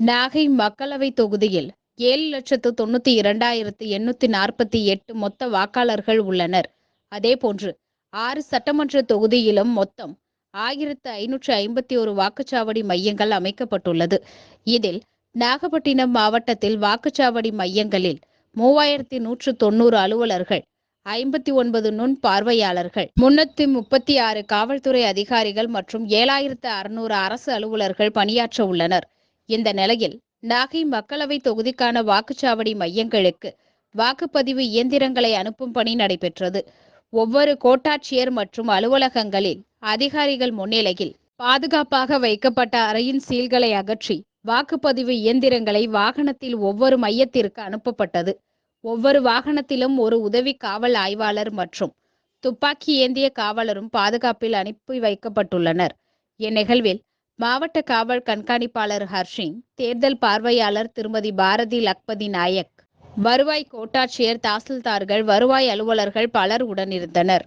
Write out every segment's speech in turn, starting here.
நாகை மக்களவை தொகுதியில் ஏழு லட்சத்து தொண்ணூத்தி இரண்டாயிரத்து எண்ணூத்தி நாற்பத்தி எட்டு மொத்த வாக்காளர்கள் உள்ளனர். அதேபோன்று ஆறு சட்டமன்ற தொகுதியிலும் மொத்தம் ஆயிரத்து ஐநூற்று ஐம்பத்தி ஒரு வாக்குச்சாவடி மையங்கள் அமைக்கப்பட்டுள்ளது. இதில் நாகப்பட்டினம் மாவட்டத்தில் வாக்குச்சாவடி மையங்களில் மூவாயிரத்தி நூற்று தொண்ணூறு அலுவலர்கள் ஐம்பத்தி ஒன்பது நுண் பார்வையாளர்கள் முன்னூத்தி முப்பத்தி ஆறு காவல்துறை அதிகாரிகள் மற்றும் ஏழாயிரத்து அறுநூறு அரசு அலுவலர்கள் பணியாற்ற உள்ளனர். இந்த நிலையில் நாகை மக்களவை தொகுதிக்கான வாக்குச்சாவடி மையங்களுக்கு வாக்குப்பதிவு இயந்திரங்களை அனுப்பும் பணி நடைபெற்றது. ஒவ்வொரு கோட்டாட்சியர் மற்றும் அலுவலகங்களில் அதிகாரிகள் முன்னிலையில் பாதுகாப்பாக வைக்கப்பட்ட அறையின் சீல்களை அகற்றி வாக்குப்பதிவு இயந்திரங்களை வாகனத்தில் ஒவ்வொரு மையத்திற்கு அனுப்பப்பட்டது. ஒவ்வொரு வாகனத்திலும் ஒரு உதவி காவல் ஆய்வாளர் மற்றும் துப்பாக்கி ஏந்திய காவலரும் பாதுகாப்பில் அனுப்பி வைக்கப்பட்டுள்ளனர். இந்நிகழ்வில் மாவட்ட காவல் கண்காணிப்பாளர் ஹர்ஷிங் தேர்தல் பார்வையாளர் திருமதி பாரதி லக்பதி நாயக் வருவாய் கோட்டாட்சியர் தாசில்தார்கள் வருவாய் அலுவலர்கள் பலர் உடனிருந்தனர்.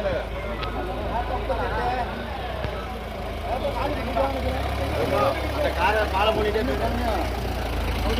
ஆளை போட்டுட்டே போயிட்டாங்க